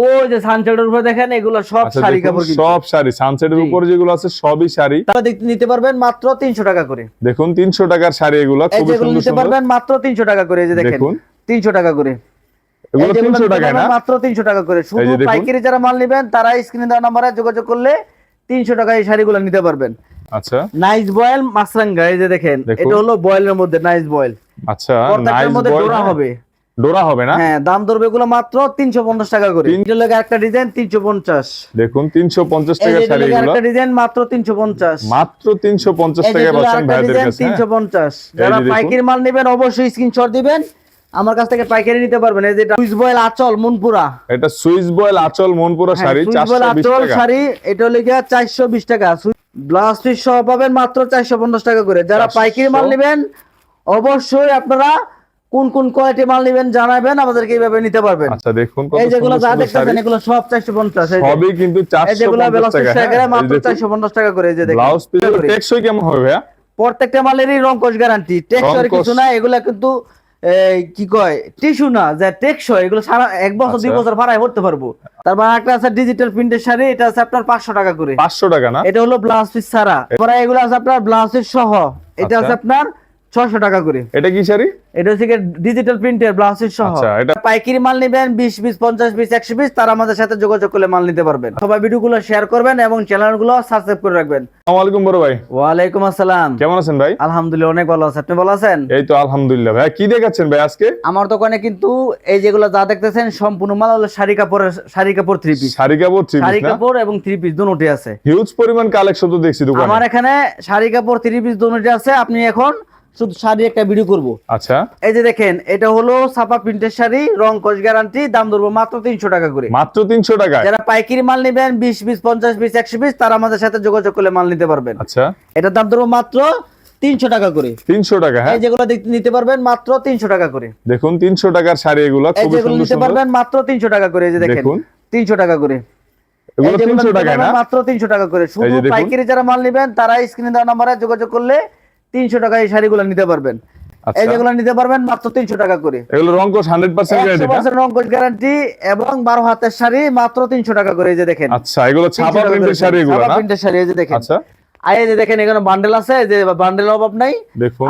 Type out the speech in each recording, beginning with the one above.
ওই যে সানসেটের উপরে দেখেন এগুলো সব আচ্ছা শাড়ি কাপড় সব শাড়ি। সানসেটের জি। যেগুলো আছে সবই শাড়ি। তারা দেখতে নিতে পারবেন মাত্র তিনশো টাকা করে। দেখুন তিনশো টাকার শাড়ি এগুলো এই সুন্দর নিতে পারবেন মাত্র তিনশো টাকা করে এই যে দেখেন। দেখুন। তিনশো টাকা করে। এগুলো এই যেগুলো তিনশো নিতে টাকায় না? মাত্র তিনশো টাকা করে। শুধু পাইকারি যারা মাল নেবেন তারা স্ক্রিনে দেওয়া নাম্বারে যোগাযোগ করলে তিনশো টাকা এই শাড়িগুলো নিতে পারবেন। আচ্ছা। নাইস বয়েল মাছরাঙ্গা এই যে দেখেন এটা হলো বয়েলের মধ্যে নাইস বয়েল আচ্ছা নাইস বয় হবে। ডোরা হবে না? হ্যাঁ দাম ধরবে এগুলো মাত্র তিনশো পঞ্চাশ টাকা করে। এটা লাগে একটা ডিজাইন তিনশো পঞ্চাশ। দেখুন তিনশো পঞ্চাশ এই টাকার যে এটা শাড়ি এগুলো। একটা ডিজাইন মাত্র তিনশো পঞ্চাশ। মাত্র তিনশো পঞ্চাশ এই যে টাকায় এগুলো পাচ্ছেন ভাইদের কাছে তিনশো হ্যাঁ? পঞ্চাশ। এই যারা পাইকারি মাল নেবেন অবশ্যই স্ক্রিনশট দিবেন। আমার কাছ থেকে পাইকারি নিতে পারবেন। এই যে সুইচ বয়েল আচল মনপুরা এটা সুইস বয়েল আচল মনপুরা শাড়ি সুইচ চারশো বয়েল আচল শাড়ি এটা চারশো বিশ টাকা। ব্লাউজ পিস সহ পাবেন মাত্র চারশো পঞ্চাশ টাকা করে। যারা 400 পাইকারি মাল নেবেন অবশ্যই আপনারা কোন কোন কোয়ালিটি মাল নেবেন জানাবেন আমাদেরকে এইভাবে নিতে পারবেন আচ্ছা দেখুন এই যেগুলো যা দেখতেছেন এগুলো সব চারশো পঞ্চাশ সবই কিন্তু এই চারশো যেগুলো পঞ্চাশ ব্লাউজ টাকা পিস? মাত্র এই দেখুন, চারশো পঞ্চাশ টাকা করে এই যে দেখেন ব্লাউজ পিস। টেকসই কেমন হবে ভাইয়া প্রত্যেকটা মালেরই রংকশ গ্যারান্টি টেক্সর কিছু না এগুলা কিন্তু কি কয় টিস্যু না যে টেকসই এগুলো সারা এক বছর দুই আচ্ছা। বছর ভাড়ায় ভরতে পারব তারপর একটা আছে ডিজিটাল প্রিন্টের শাড়ি এটা আছে আপনার পাঁচশো টাকা করে পাঁচশো টাকা না এটা হলো ব্লাউজ পিস ছাড়া এগুলো আছে আপনার ব্লাউজ পিস সহ এটা আচ্ছা। আছে আপনার ছয়শো টাকা করে। এটা কি শাড়ি? এটা হচ্ছে ডিজিটাল প্রিন্টের ব্লাউজ পিস সহ। আচ্ছা, এটা- পাইকারি মাল নেবেন পিস পিস পিস তারা আমাদের সাথে যোগাযোগ করলে মাল নিতে পারবেন। সবাই ভিডিওগুলো শেয়ার করবেন এবং চ্যানেলগুলো সাবস্ক্রাইব করে রাখবেন। আসসালামু আলাইকুম বড় ভাই। আসসালাম। কেমন আছেন ভাই? আলহামদুলিল্লাহ অনেক ভালো আছে। আপনি ভালো আছেন? এই তো আলহামদুলিল্লাহ ভাই। কি দেখাচ্ছেন ভাই আজকে? আমার দোকানে কিন্তু এই যেগুলো যা দেখতেছেন সম্পূর্ণ মাল হলো শাড়ি কাপড়ের শাড়ি কাপড় থ্রি পিস শাড়ি কাপড় থ্রি শাড়ি পিস না? কাপড় এবং থ্রি পিস দুটোটি আছে। হিউজ পরিমাণ কালেকশন তো দেখছি আমার এখানে শাড়ি কাপড় থ্রি পিস দুটোটি আছে। আপনি এখন শুধু শাড়ি একটা ভিডিও করব। আচ্ছা। এই যে দেখেন এটা হলো ছাপা প্রিন্টের শাড়ি রং কস গ্যারান্টি দাম ধরবো মাত্র তিনশো টাকা করে। মাত্র তিনশো টাকায়? যারা পাইকারি মাল নেবেন বিশ পিস পঞ্চাশ পিস একশো পিস তারা আমাদের সাথে যোগাযোগ করলে মাল নিতে পারবেন। আচ্ছা। এটার দাম ধরবো মাত্র তিনশো টাকা করে। তিনশো টাকা হ্যাঁ? যেগুলো দেখতে নিতে পারবেন মাত্র তিনশো টাকা করে। দেখুন তিনশো টাকার শাড়ি এগুলো যেগুলো নিতে পারবেন মাত্র তিনশো টাকা করে এই যে দেখেন। তিনশো টাকা করে। এগুলো তিনশো মাত্র তিনশো টাকা করে। শুধু পাইকারি যারা মাল নেবেন তারা স্ক্রিনে দেওয়া নাম্বারে যোগাযোগ করলে তিনশো টাকা এই শাড়িগুলো নিতে পারবেন। এই আচ্ছা। যেগুলো নিতে পারবেন মাত্র তিনশো টাকা করে। এগুলো রঙ্কশ hundred percent guarantee percent guarantee এবং বারো হাতের শাড়ি মাত্র তিনশো টাকা করে এই যে দেখেন। আচ্ছা এগুলো ছাপা প্রিন্টের শাড়ি এগুলো ছাপা প্রিন্টের শাড়ি এই যে দেখেন। আচ্ছা। আর এই যে দেখেন এখানে বান্ডেল আছে যে বান্ডেল অভাব নাই।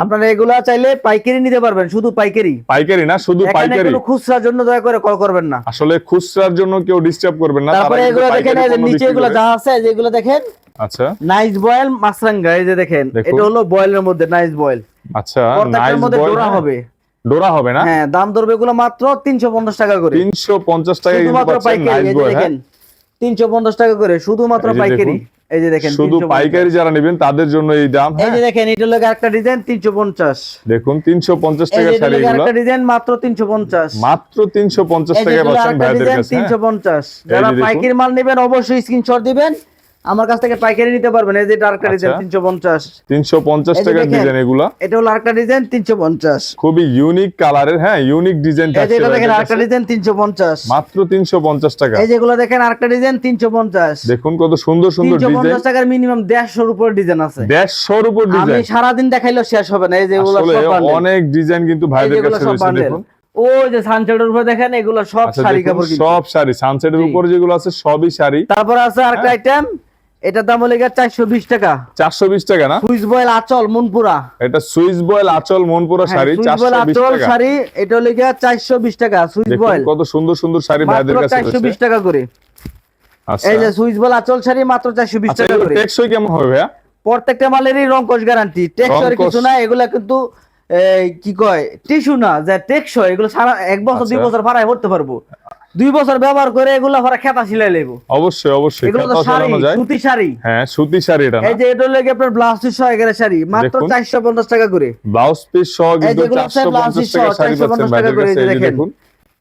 আপনারা এগুলা চাইলে পাইকারি নিতে পারবেন শুধু পাইকারি। পাইকারি না শুধু পাইকারি। কোনো খুচরার জন্য দয়া করে কল করবেন না। আসলে খুচরার জন্য কেউ ডিস্টার্ব করবেন না তারপরে এগুলো দেখেন এই যে নিচে এগুলো যা আছে এই যে এগুলো দেখেন আচ্ছা। নাইস বয়েল মাছরাঙ্গা এই যে দেখেন এটা হলো বয়েলের মধ্যে নাইস বয়েল আচ্ছা নাইস মধ্যে বয় ডোরা হবে। ডোরা হবে না? হ্যাঁ দাম ধরবে এগুলো মাত্র তিনশো পঞ্চাশ টাকা করে। তিনশো পঞ্চাশ টাকা শুধুমাত্র পাইকারি নাইস এই যে দেখেন তিনশো পঞ্চাশ টাকা করে শুধুমাত্র পাইকারি। এই যে দেখেন শুধু পাইকারি যারা নেবেন তাদের জন্য এই দাম এই হ্যাঁ? যে দেখেন এটা হলো একটা ডিজাইন তিনশো পঞ্চাশ। দেখুন তিনশো পঞ্চাশ এই টাকা যে শাড়ি এগুলো। একটা ডিজাইন মাত্র তিনশো পঞ্চাশ। মাত্র তিনশো পঞ্চাশ এই যে টাকা এগুলো পাচ্ছেন ভাইদের কাছে হ্যাঁ? তিনশো পঞ্চাশ। এই যারা পাইকারি মাল নেবেন অবশ্যই স্ক্রিনশট দিবেন। আমার কাছ থেকে পাইকারি নিতে পারবেন এই যে এটা আরেকটা ডিজাইন আচ্ছা। তিনশো পঞ্চাশ। তিনশো পঞ্চাশ এই যে টাকার ডিজাইন এগুলা? এটা হলো আরেকটা ডিজাইন তিনশো পঞ্চাশ। খুবই ইউনিক কালারের হ্যাঁ ইউনিক ডিজাইন যে এটা দেখেন আরেকটা ডিজাইন তিনশো পঞ্চাশ। মাত্র তিনশো পঞ্চাশ টাকা। এই যেগুলো দেখেন আরেকটা ডিজাইন তিনশো পঞ্চাশ। দেখুন কত সুন্দর সুন্দর ডিজাইন পঞ্চাশ টাকার মিনিমাম দেড়শোর উপর ডিজাইন আছে। দেড়শোর উপর ডিজাইন আমি ডিজাইন সারাদিন দেখাইলেও শেষ হবে না এই যেগুলো সব। অনেক ডিজাইন কিন্তু ভাইদের কাছে রয়েছে দেখুন। ওই যে সানসেটের উপরে দেখেন এগুলো সব আচ্ছা শাড়ি কাপড় সব শাড়ি। সানসেটের। উপর যেগুলো আছে সবই শাড়ি। তারপর আছে আরেকটা হ্যাঁ। আইটেম এটার দাম হলে চারশো বিশ টাকা। চারশো বিশ টাকা না? সুইচ বয়েল আচল মনপুরা। এটা সুইস বয়েল আচল মনপুরা হ্যাঁ, শাড়ি সুইচ আচল শাড়ি এটা হলে চারশো বিশ টাকা সুইচ বয়েল। কত সুন্দর সুন্দর শাড়ি ভাইদের কাছে চারশো বিশ টাকা করে। আচ্ছা। এই যে সুইচ বয়েল আচল শাড়ি মাত্র চারশো বিশ আচ্ছা টাকা করে। টেকসই কেমন হবে ভাইয়া? প্রত্যেকটা মালেরই রংকশ গ্যারান্টি রংকশ। কিছু না এগুলা কিন্তু কি কয় টিস্যু না যে টেকসই এগুলো সারা এক বছর দুই আচ্ছা। বছর ভাড়ায় ভরতে পারব। দুই বছর ব্যবহার করে এগুলো পরে খেতা সিলাই লেব। অবশ্যই অবশ্যই। এগুলো তো শাড়ি সুতি শাড়ি। হ্যাঁ সুতি শাড়ি এটা এই যে এটা লাগে আপনার ব্লাউজ পিস সহ এর শাড়ি মাত্র দেখুন। চারশো পঞ্চাশ টাকা করে। ব্লাউজ পিস সহ কিন্তু যেগুলো আছে চারশো blouse পঞ্চাশ piece সহ টাকা শাড়ি 450 পাচ্ছেন টাকা করে, দেখেন।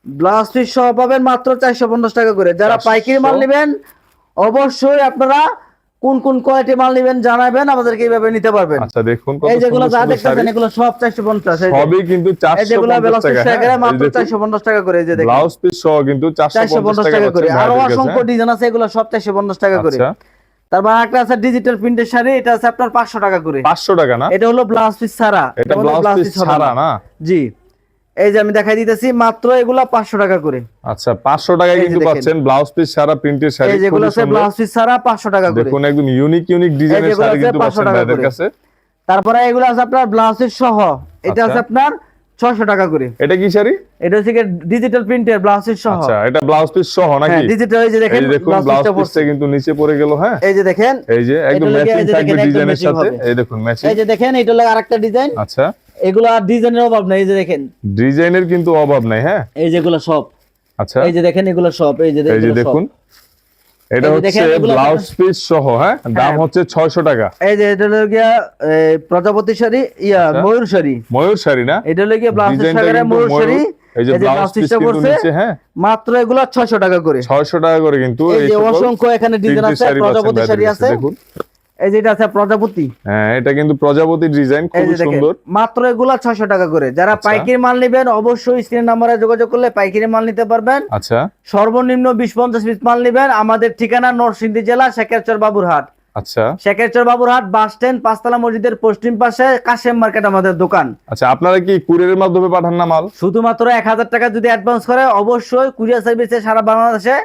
ব্লাউজ পিস সহ পাবেন মাত্র চারশো পঞ্চাশ টাকা করে। যারা পাইকারি মাল নেবেন অবশ্যই আপনারা কোন কোন কোয়ালিটি মাল নেবেন জানাবেন আমাদেরকে এইভাবে নিতে পারবেন। আচ্ছা দেখুন এই যেগুলো যা দেখতেছেন এগুলো সব চারশো পঞ্চাশ সবই কিন্তু এই চারশো যেগুলো পঞ্চাশ ব্লাউজ টাকা। পিস হ্যাঁ? মাত্র এই দেখুন, চারশো পঞ্চাশ টাকা করে এই যে দেখেন। ব্লাউজ পিস সহ কিন্তু চারশো চারশো পঞ্চাশ পঞ্চাশ টাকা টাকা করে। আরও অসংখ্য ডিজাইন আছে এগুলো সব চারশো পঞ্চাশ টাকা করে। আচ্ছা। তারপর একটা আছে ডিজিটাল প্রিন্টের শাড়ি এটা আছে আপনার পাঁচশো টাকা করে। পাঁচশো টাকা না? এটা হলো ব্লাউজ পিস ছাড়া। এটা ব্লাউজ পিস ছাড়া। না? জি। এই যে আমি দেখাই দিতেছি মাত্র এগুলা পাঁচশো টাকা করে। আচ্ছা পাঁচশো টাকায় কিন্তু পাচ্ছেন ব্লাউজ পিস সারা প্রিন্টের শাড়ি এই যেগুলো আছে ব্লাউজ পিস ছাড়া পাঁচশো টাকা করে। দেখুন একদম ইউনিক ইউনিক ডিজাইনের শাড়ি কিন্তু পাচ্ছেন ভাইদের কাছে। তারপরে এগুলো আছে আপনার ব্লাউজ পিস সহ। এটা আছে আচ্ছা। আপনার ছয়শো টাকা করে। এটা কি শাড়ি? এটা হচ্ছে ডিজিটাল প্রিন্টের ব্লাউজ পিস সহ। আচ্ছা এটা ব্লাউজ পিস সহ নাকি? হ্যাঁ ডিজিটাল এই যে দেখেন দেখুন ব্লাউজ পিসটা। কিন্তু নিচে পড়ে গেল হ্যাঁ? এই যে দেখেন এই যে একদম ম্যাচিং থাকবে ডিজাইনের সাথে। এই দেখুন ম্যাচিং এই যে দেখেন এটা হলো আরেকটা ডিজাইন আচ্ছা। এগুলো আর ডিজাইনের অভাব নাই এই যে দেখেন ডিজাইনের কিন্তু অভাব নাই হ্যাঁ এই যেগুলো সব আচ্ছা এই যে দেখেন এগুলো সব এই যে এই যে দেখুন এটা হচ্ছে ব্লাউজ পিস সহ হ্যাঁ দাম হচ্ছে ছয়শো টাকা এই যে এটা হলো গিয়া প্রজাপতি শাড়ি ইয়া আচ্ছা। ময়ূর শাড়ি ময়ূর শাড়ি না এটা হলো গিয়া ব্লাউজ কিন্তু ময়ূর শাড়ি এই যে ব্লাউজ পিসটা কিন্তু হ্যাঁ মাত্র এগুলো ছয়শো টাকা করে ছয়শো টাকা করে কিন্তু এই যে অসংখ্য এখানে ডিজাইন আছে প্রজাপতি শাড়ি আছে দেখুন এই যে এটা আছে প্রজাপতি। হ্যাঁ এটা কিন্তু প্রজাপতি ডিজাইন দেখেন সুন্দর। মাত্র এগুলা ছয়শো টাকা করে। যারা আচ্ছা। পাইকারি মাল নেবেন অবশ্যই স্ক্রিন নাম্বারে যোগাযোগ করলে পাইকারি মাল নিতে পারবেন। আচ্ছা। সর্বনিম্ন বিশ পঞ্চাশ পিস মাল নেবেন। আমাদের ঠিকানা নরসিংদী জেলা শেখেরচর বাবুরহাট। আচ্ছা। শেখেরচর বাবুরহাট বাস স্ট্যান্ড পাঁচতলা মসজিদের পশ্চিম পাশে কাশেম মার্কেট আমাদের দোকান। আচ্ছা আপনারা কি কুরিয়ারের মাধ্যমে পাঠান না মাল? শুধুমাত্র এক হাজার টাকা যদি অ্যাডভান্স করে অবশ্যই কুরিয়ার সার্ভিসে সারা বাংলাদেশে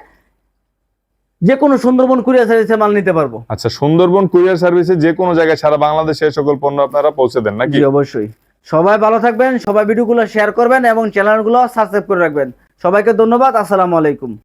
যে কোনো সুন্দরবন কুরিয়ার সার্ভিসে মাল নিতে পারব। আচ্ছা সুন্দরবন কুরিয়ার সার্ভিসে যে কোনো জায়গায় সারা বাংলাদেশে সকল পণ্য আপনারা পৌঁছে দেন নাকি? অবশ্যই। সবাই ভালো থাকবেন সবাই ভিডিওগুলো শেয়ার করবেন এবং চ্যানেলগুলো সাবস্ক্রাইব করে রাখবেন। সবাইকে ধন্যবাদ আসসালামু আলাইকুম।